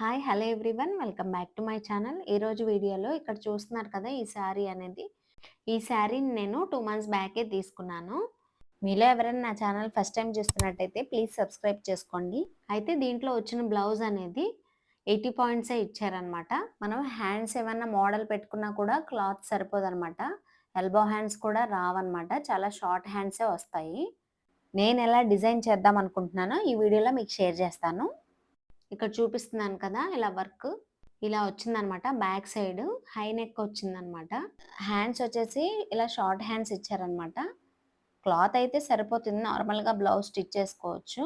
Hi hello everyone. Welcome back to my channel. ఈరోజు వీడియోలో ఇక్కడ చూస్తున్నారు కదా ఈ శారీ అనేది. ఈ శారీని నేను టూ మంత్స్ బ్యాకే తీసుకున్నాను. మీలో ఎవరైనా నా ఛానల్ ఫస్ట్ టైం చూస్తున్నట్టయితే ప్లీజ్ సబ్స్క్రైబ్ చేసుకోండి. అయితే దీంట్లో వచ్చిన బ్లౌజ్ అనేది ఎయిటీ పాయింట్సే ఇచ్చారనమాట మనం హ్యాండ్స్ ఏమన్నా మోడల్ పెట్టుకున్నా కూడా క్లాత్ సరిపోదనమాట ఎల్బో హ్యాండ్స్ కూడా రావన్నమాట. చాలా షార్ట్ హ్యాండ్సే వస్తాయి. నేను ఎలా డిజైన్ చేద్దాం అనుకుంటున్నానో ఈ వీడియోలో మీకు షేర్ చేస్తాను. ఇక్కడ చూపిస్తున్నాను కదా ఇలా వర్క్ ఇలా వచ్చిందనమాట. బ్యాక్ సైడ్ హై నెక్ వచ్చిందనమాట. హ్యాండ్స్ వచ్చేసి ఇలా షార్ట్ హ్యాండ్స్ ఇచ్చారనమాట. క్లాత్ అయితే సరిపోతుంది. నార్మల్గా బ్లౌజ్ స్టిచ్ చేసుకోవచ్చు.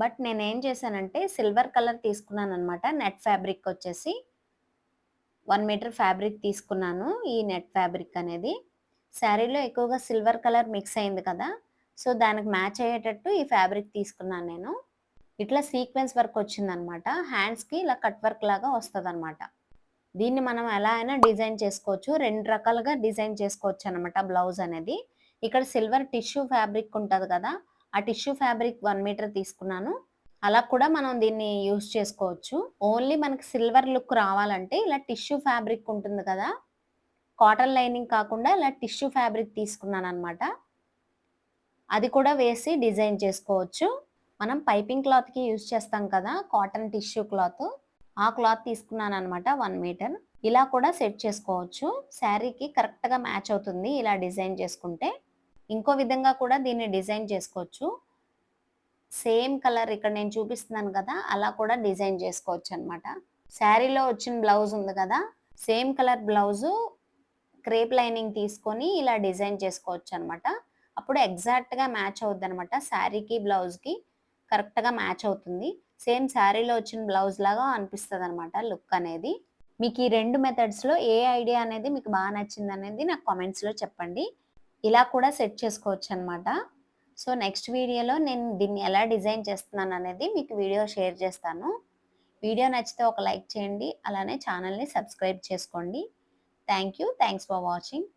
బట్ నేనేం చేశానంటే సిల్వర్ కలర్ తీసుకున్నాను అనమాట నెట్ ఫ్యాబ్రిక్ వచ్చేసి వన్ మీటర్ ఫ్యాబ్రిక్ తీసుకున్నాను ఈ నెట్ ఫ్యాబ్రిక్ అనేది. శారీలో ఎక్కువగా సిల్వర్ కలర్ మిక్స్ అయింది కదా సో దానికి మ్యాచ్ అయ్యేటట్టు ఈ ఫ్యాబ్రిక్ తీసుకున్నాను నేను. ఇట్లా సీక్వెన్స్ వర్క్ వచ్చిందనమాట. హ్యాండ్స్కి ఇలా కట్ వర్క్ లాగా వస్తుంది అనమాట దీన్ని మనం ఎలా అయినా డిజైన్ చేసుకోవచ్చు. రెండు రకాలుగా డిజైన్ చేసుకోవచ్చు అనమాట బ్లౌజ్ అనేది. ఇక్కడ సిల్వర్ టిష్యూ ఫ్యాబ్రిక్ ఉంటుంది కదా ఆ టిష్యూ ఫ్యాబ్రిక్ వన్ మీటర్ తీసుకున్నాను. అలా కూడా మనం దీన్ని యూజ్ చేసుకోవచ్చు. ఓన్లీ మనకి సిల్వర్ లుక్ రావాలంటే ఇలా టిష్యూ ఫ్యాబ్రిక్ ఉంటుంది కదా కాటన్ లైనింగ్ కాకుండా ఇలా టిష్యూ ఫ్యాబ్రిక్ తీసుకున్నాను అనమాట అది కూడా వేసి డిజైన్ చేసుకోవచ్చు. మనం పైపింగ్ క్లాత్కి యూజ్ చేస్తాం కదా కాటన్ టిష్యూ క్లాత్. ఆ క్లాత్ తీసుకున్నాను అనమాట వన్ మీటర్. ఇలా కూడా సెట్ చేసుకోవచ్చు. శారీకి కరెక్ట్గా మ్యాచ్ అవుతుంది ఇలా డిజైన్ చేసుకుంటే. ఇంకో విధంగా కూడా దీన్ని డిజైన్ చేసుకోవచ్చు. సేమ్ కలర్ ఇక్కడ నేను చూపిస్తున్నాను కదా అలా కూడా డిజైన్ చేసుకోవచ్చు అనమాట శారీలో వచ్చిన బ్లౌజ్ ఉంది కదా same colour blouse crepe lining తీసుకొని ఇలా డిజైన్ చేసుకోవచ్చు అనమాట అప్పుడు ఎగ్జాక్ట్గా మ్యాచ్ అవుద్ది అనమాట శారీకి బ్లౌజ్కి. కరెక్ట్గా మ్యాచ్ అవుతుంది. సేమ్ శారీలో వచ్చిన బ్లౌజ్ లాగా అనిపిస్తుంది అనమాట లుక్ అనేది. మీకు ఈ రెండు మెథడ్స్లో ఏ ఐడియా అనేది మీకు బాగా నచ్చింది అనేది నాకు కామెంట్స్లో చెప్పండి. ఇలా కూడా సెట్ చేసుకోవచ్చు అనమాట సో నెక్స్ట్ వీడియోలో నేను దీన్ని ఎలా డిజైన్ చేస్తున్నాను అనేది మీకు వీడియో షేర్ చేస్తాను. వీడియో నచ్చితే ఒక లైక్ చేయండి. అలానే ఛానల్ని సబ్స్క్రైబ్ చేసుకోండి. Thank you. Thanks for watching.